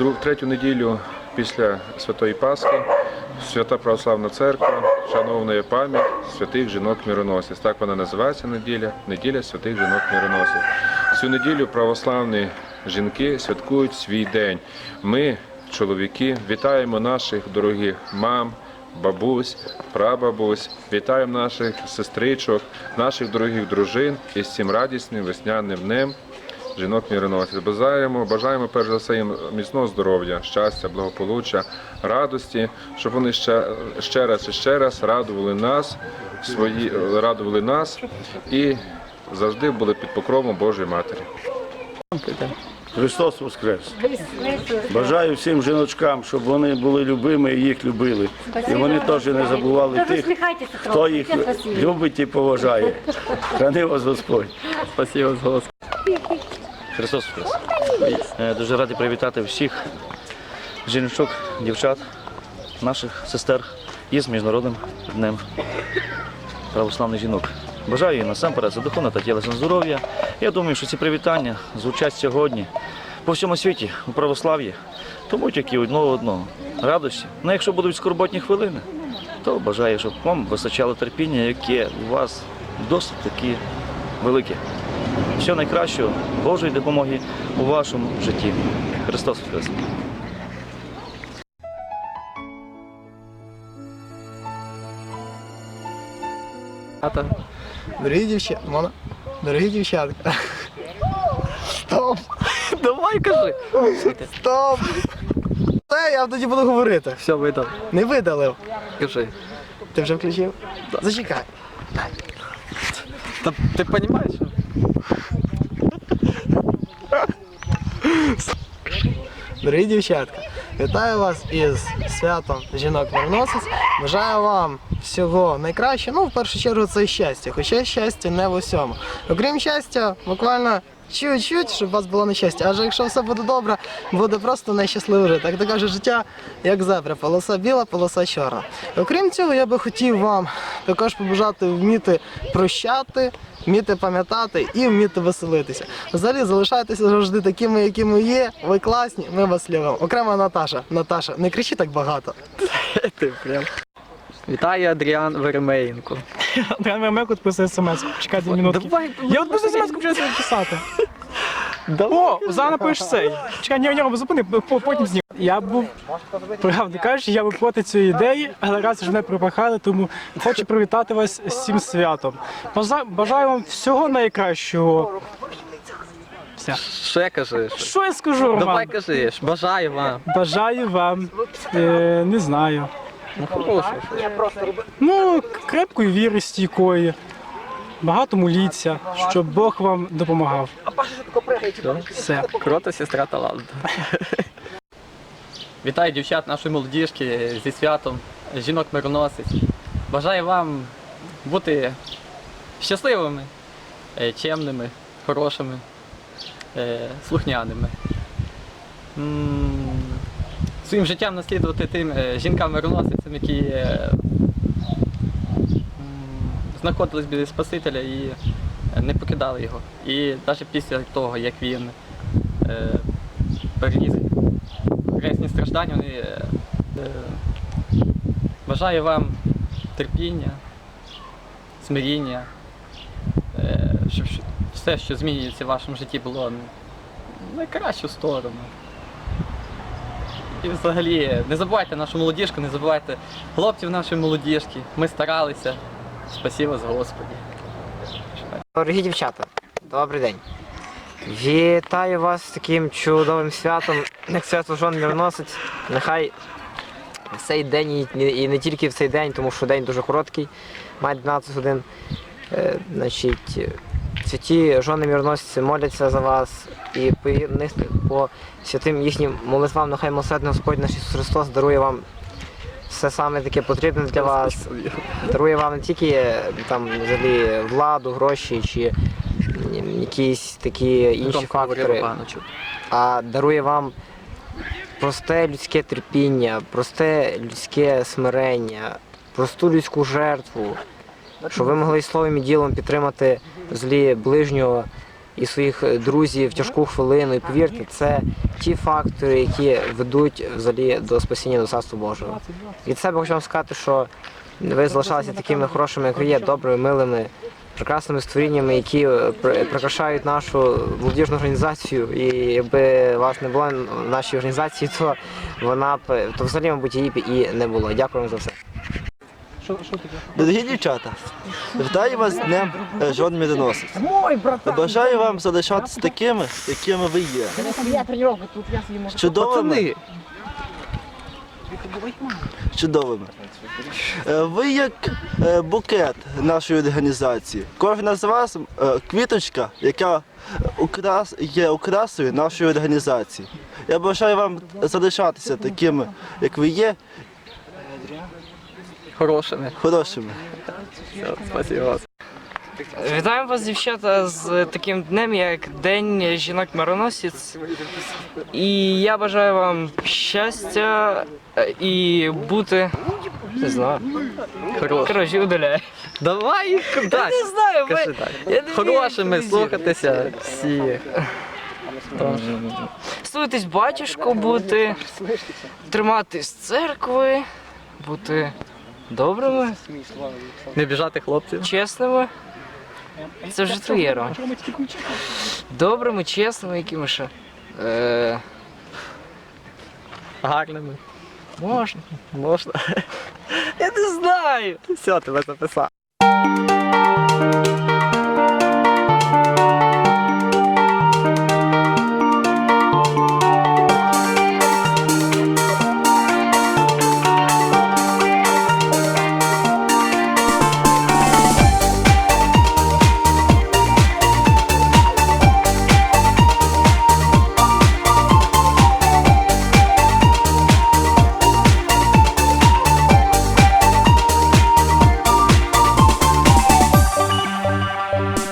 В третю неділю після Святої Пасхи Свята Православна Церква вшановує пам'ять святих жінок мироносець. Так вона називається неділя, неділя святих жінок мироносець. Цю неділю православні жінки святкують свій день. Ми, чоловіки, вітаємо наших дорогих мам, бабусь, прабабусь, вітаємо наших сестричок, наших дорогих дружин із цим радісним весняним днем жінок міроносець. Бажаємо, бажаємо перш за все їм міцного здоров'я, щастя, благополуччя, радості, щоб вони ще, ще раз і ще раз радували нас, свої, радували нас і завжди були під покровом Божої Матері. Христос Воскрес! Бажаю всім жіночкам, щоб вони були любими і їх любили. І вони теж не забували тих, хто їх любить і поважає. Храни вас Господь. Спасибо за голос. Христос Воскрес! Е, Дуже радий привітати всіх жіночок, дівчат, наших сестер із Міжнародним днем православних жінок. Бажаю їм насамперед за духовне та тілесне здоров'я. Я думаю, що ці привітання звучать сьогодні по всьому світі у православ'ї, тому тільки одного одного радості. Ну, якщо будуть скорботні хвилини, то бажаю, щоб вам вистачало терпіння, яке у вас досить таки велике. Всього найкращого, Божої допомоги у вашому житті. Христос Воскрес! Дорогі дівчата, мона, дорогі дівчатка. Стоп! Давай кажи. Стоп! Та я тоді буду говорити. Все, видав. Не видалив. Кажи. Ти вже включив? Зачекай. Та ти розумієш? Дорогі дівчатка, вітаю вас із святом жінок мироносець. Бажаю вам всього найкращого. Ну, в першу чергу, це щастя. Хоча щастя не в усьому. Окрім щастя, буквально чуть-чуть, щоб у вас було нещастя. Адже якщо все буде добре, буде просто найщасливе жити. Так каже, життя як зебра, полоса біла, полоса чорна. Окрім цього, я би хотів вам також побажати вміти прощати, вміти пам'ятати і вміти веселитися. Взагалі залишайтеся завжди такими, якими є. Ви класні, ми вас любимо. Окремо Наташа. Наташа, не кричи так багато. Ти прям. Вітаю Адріан Веремеєнко. Андрій Вермек відписує смс. Чекай дві минутки. Давай, Я просто смс почав собі писати. О, зараз напишеш цей. Чекай, ні, ні, зупини, по- потім зніму. Я був, правда кажучи, я був проти цієї ідеї, але раз вже мене пропахали, тому хочу привітати вас з цим святом. Бажа- Бажаю вам всього найкращого. Все. Ще кажи. що- Що я скажу, Роман? Давай кажи. Бажаю вам. Бажаю вам, е, не знаю. Ну, хороше. Ну, крепкої віри стійкої. Багато моліться, щоб Бог вам допомагав. Все. Крота сестра талант. Вітаю дівчат нашої молодіжки зі святом жінок мироносець. Бажаю вам бути щасливими, е, чемними, хорошими, е, слухняними. Своїм життям наслідувати тим е, жінкам-мироносицям, які е, знаходились біля Спасителя і не покидали його. І навіть після того, як він е, переніс хресні страждання, вони бажаю вам терпіння, смиріння, щоб все, що змінюється в вашому житті, було найкращу сторону. І взагалі, не забувайте нашу молодіжку, не забувайте хлопців нашої молодіжки. Ми старалися. Спасибо за Господі. Дорогі дівчата, добрий день. Вітаю вас з таким чудовим святом, як свято жон міроносець. Нехай в цей день і не, тільки в цей день, тому що день дуже короткий, має 12 годин. Е, значить, святі жони міроносці моляться за вас і по, них- по святим їхнім молитвам, нехай милосердний Господь наш Ісус Христос дарує вам все саме таке потрібне для вас дарує вам не тільки там взагалі владу, гроші чи якісь такі інші фактори, а дарує вам просте людське терпіння, просте людське смирення, просту людську жертву, щоб ви могли словом і ділом підтримати злі ближнього і своїх друзів в тяжку хвилину. І повірте, це ті фактори, які ведуть взагалі до спасіння до Царства Божого. Від себе хочу вам сказати, що ви залишалися такими хорошими, як ви є, добрими, милими, прекрасними створіннями, які е, при- прикрашають нашу молодіжну організацію. І якби вас не було в нашій організації, то вона б то взагалі, мабуть, її б і не було. Дякую вам за все. Дорогі дівчата, вітаю вас з Днем е, жон міроносець. Бажаю вам залишатися такими, якими ви є. Чудовими. Чудовими. Е, Ви як е, букет нашої організації. Кожна з вас квіточка, яка украс- є окрасою нашої організації. Я бажаю вам залишатися такими, як ви є, Хорошими. хорошими. Спасибо вас. Вітаємо вас, дівчата, з таким днем, як День жінок мироносець. І я бажаю вам щастя е, і бути. Не знаю. Коротше, удаляй. Давай, так. Не знаю, ви. Кажи так. Я не Хорошими слухатися всі. Слухатись батюшку, бути, триматись церкви, бути добрими, Не біжати хлопців. чесними. Це вже твоє роль. Добрими, чесними, якими ще. Е, Гарними. можна. Можна. Я не знаю. Все, тебе записав.